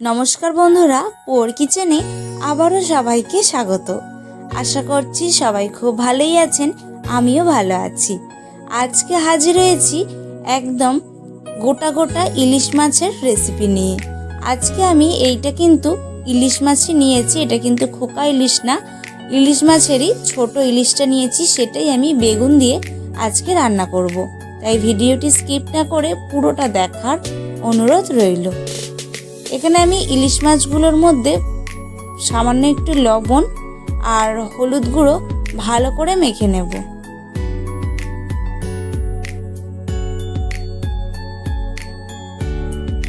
নমস্কার বন্ধুরা, পোর কিচেনে আবারও সবাইকে স্বাগত। আশা করছি সবাই খুব ভালোই আছেন, আমিও ভালো আছি। আজকে হাজির হয়েছি একদম গোটা গোটা ইলিশ মাছের রেসিপি নিয়ে। আজকে আমি এইটা কিন্তু ইলিশ মাছই নিয়েছি, এটা কিন্তু খোকা ইলিশ না, ইলিশ মাছেরই ছোট ইলিশটা নিয়েছি, সেটাই আমি বেগুন দিয়ে আজকে রান্না করব। তাই ভিডিওটি স্কিপ না করে পুরোটা দেখার অনুরোধ রইল। এখানে আমি ইলিশ মাছগুলোর মধ্যে সামান্য একটু লবণ আর হলুদ গুঁড়ো ভালো করে মেখে নেব।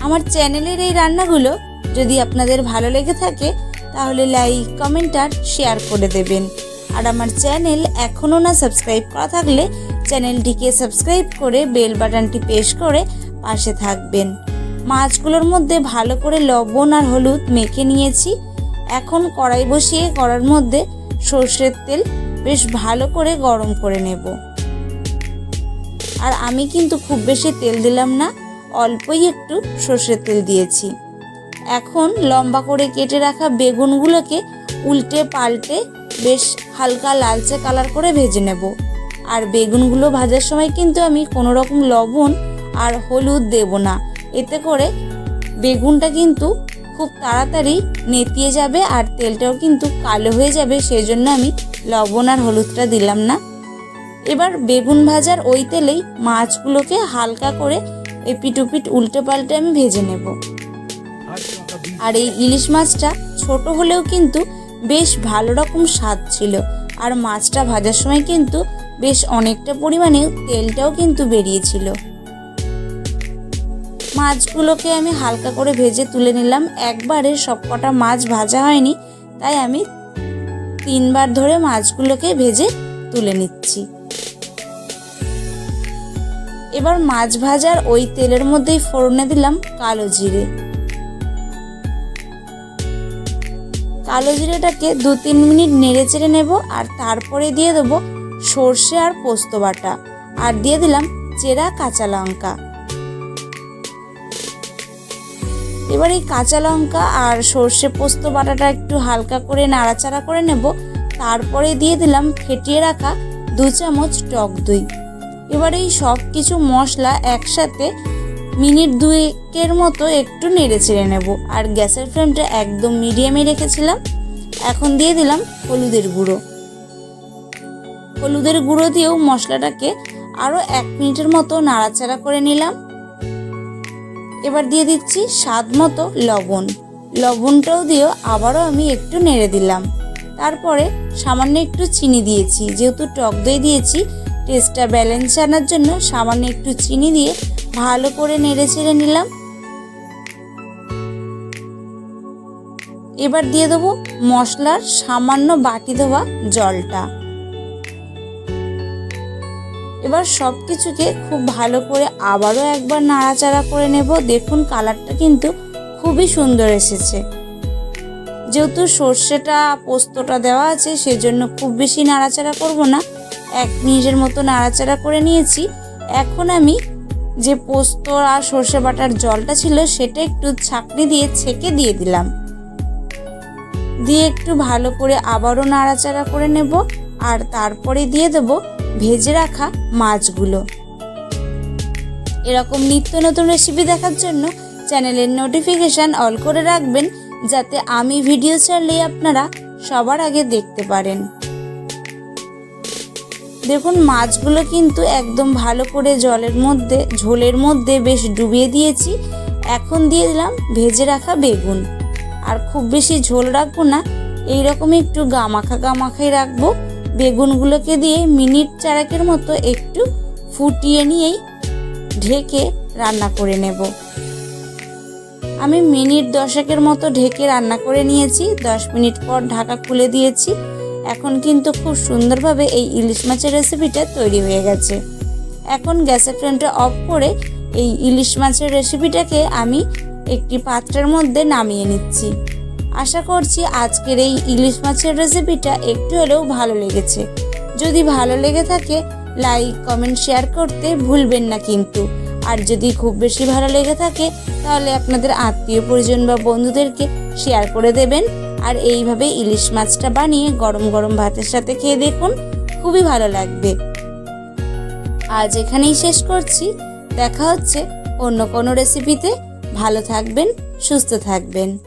আমার চ্যানেলের এই রান্নাগুলো যদি আপনাদের ভালো লেগে থাকে, তাহলে লাইক, কমেন্ট আর শেয়ার করে দেবেন। আর আমার চ্যানেল এখনও না সাবস্ক্রাইব করা থাকলে চ্যানেলটিকে সাবস্ক্রাইব করে বেল বাটনটি প্রেস করে পাশে থাকবেন। মাছগুলোর মধ্যে ভালো করে লবণ আর হলুদ মেখে নিয়েছি। এখন কড়াই বসিয়ে কড়ার মধ্যে সর্ষের তেল বেশ ভালো করে গরম করে নেব। আর আমি কিন্তু খুব বেশি তেল দিলাম না, অল্পই একটু সর্ষের তেল দিয়েছি। এখন লম্বা করে কেটে রাখা বেগুনগুলোকে উল্টে পাল্টে বেশ হালকা লালচে কালার করে ভেজে নেব। আর বেগুনগুলো ভাজার সময় কিন্তু আমি কোনো রকম লবণ আর হলুদ দেব না। এতে করে বেগুনটা কিন্তু খুব তাড়াতাড়ি নেতিয়ে যাবে আর তেলটাও কিন্তু কালো হয়ে যাবে সেই জন্য আমি লবণ আর হলুদটা দিলাম না। এবার বেগুন ভাজার ওই তেলেই মাছগুলোকে হালকা করে এপিটুপিট উল্টে পাল্টে আমি ভেজে নেব। আর এই ইলিশ মাছটা ছোট হলেও কিন্তু বেশ ভালো রকম স্বাদ ছিল আর মাছটা ভাজার সময় কিন্তু বেশ অনেকটা পরিমাণে তেলটাও কিন্তু বেরিয়েছিল। মাছগুলোকে আমি হালকা করে ভেজে তুলে নিলাম। একবারে সব কটা মাছ ভাজা হয়নি, তাই আমি তিনবার ধরে মাছগুলোকে ভেজে তুলে নিচ্ছি। এবার মাছ ভাজার ওই তেলের মধ্যেই ফোড়নে দিলাম কালো জিরে। কালো জিরেটাকে দু তিন মিনিট নেড়ে চেড়ে নেব আর তারপরে দিয়ে দেবো সর্ষে আর পোস্ত বাটা। আর দিয়ে দিলাম চেরা কাঁচা লঙ্কা। এবার এই কাঁচা লঙ্কা আর সর্ষে পোস্ত বাটাটা একটু হালকা করে নাড়াচাড়া করে নেব। তারপরে দিয়ে দিলাম ফেটিয়ে রাখা দু চামচ টক দই। এবার এই সব কিছু মশলা একসাথে মিনিট দুয়েকের মতো একটু নেড়ে চেড়ে নেব। আর গ্যাসের ফ্লেমটা একদম মিডিয়ামে রেখেছিলাম। এখন দিয়ে দিলাম হলুদের গুঁড়ো। হলুদের গুঁড়ো দিয়েও মশলাটাকে আরও এক মিনিটের মতো নাড়াচাড়া করে নিলাম। এবার দিয়ে দিচ্ছি স্বাদ মতো লবণ। লবণটাও দিয়েও আবারও আমি একটু নেড়ে দিলাম। তারপরে সামান্য একটু চিনি দিয়েছি। যেহেতু টক দই দিয়েছি টেস্টটা ব্যালেন্স আনার জন্য সামান্য একটু চিনি দিয়ে ভালো করে নেড়ে চেড়ে নিলাম। এবার দিয়ে দেবো মশলার সামান্য বাটি দেওয়া জলটা। এবার সব কিছুকে খুব ভালো করে আবারও একবার নাড়াচাড়া করে নেব। দেখুন, কালারটা কিন্তু খুবই সুন্দর এসেছে। যেহেতু সর্ষেটা, পোস্তটা দেওয়া আছে, সেজন্য খুব বেশি নাড়াচাড়া করব না। এক মিনিটের মতো নাড়াচাড়া করে নিয়েছি। এখন আমি যে পোস্ত আর সর্ষে বাটার জলটা ছিল, সেটা একটু ছাঁকনি দিয়ে ছেঁকে দিয়ে দিলাম। দিয়ে একটু ভালো করে আবারও নাড়াচাড়া করে নেব। আর তারপরে দিয়ে দেবো ভেজে রাখা মাছগুলো। এরকম নিত্য নতুন রেসিপি দেখার জন্য চ্যানেলের নোটিফিকেশান অল করে রাখবেন, যাতে আমি ভিডিও ছাড়লেই আপনারা সবার আগে দেখতে পারেন। দেখুন, মাছগুলো কিন্তু একদম ভালো করে জলের মধ্যে, ঝোলের মধ্যে বেশ ডুবিয়ে দিয়েছি। এখন দিয়ে দিলাম ভেজে রাখা বেগুন। আর খুব বেশি ঝোল রাখব না, এইরকম একটু গামাখা গামাখাই রাখব। বেগুনগুলোকে দিয়ে মিনিট চারাকের মতো একটু ফুটিয়ে নিয়েই ঢেকে রান্না করে নেব। আমি মিনিট দশেকের মতো ঢেকে রান্না করে নিয়েছি। দশ মিনিট পর ঢাকা খুলে দিয়েছি। এখন কিন্তু খুব সুন্দরভাবে এই ইলিশ মাছের রেসিপিটা তৈরি হয়ে গেছে। এখন গ্যাসের ফ্লেমটা অফ করে এই ইলিশ মাছের রেসিপিটাকে আমি একটি পাত্রের মধ্যে নামিয়ে নিচ্ছি। আশা করছি আজকের এই ইলিশ মাছের রেসিপিটা একটু হলেও ভালো লেগেছে। যদি ভালো লেগে থাকে, লাইক, কমেন্ট, শেয়ার করতে ভুলবেন না কিন্তু। আর যদি খুব বেশি ভালো লেগে থাকে, তাহলে আপনাদের আত্মীয় পরিজন বা বন্ধুদেরকে শেয়ার করে দেবেন। আর এইভাবে ইলিশ মাছটা বানিয়ে গরম গরম ভাতের সাথে খেয়ে দেখুন, খুবই ভালো লাগবে। আজ এখানেই শেষ করছি। দেখা হচ্ছে অন্য কোনো রেসিপিতে। ভালো থাকবেন, সুস্থ থাকবেন।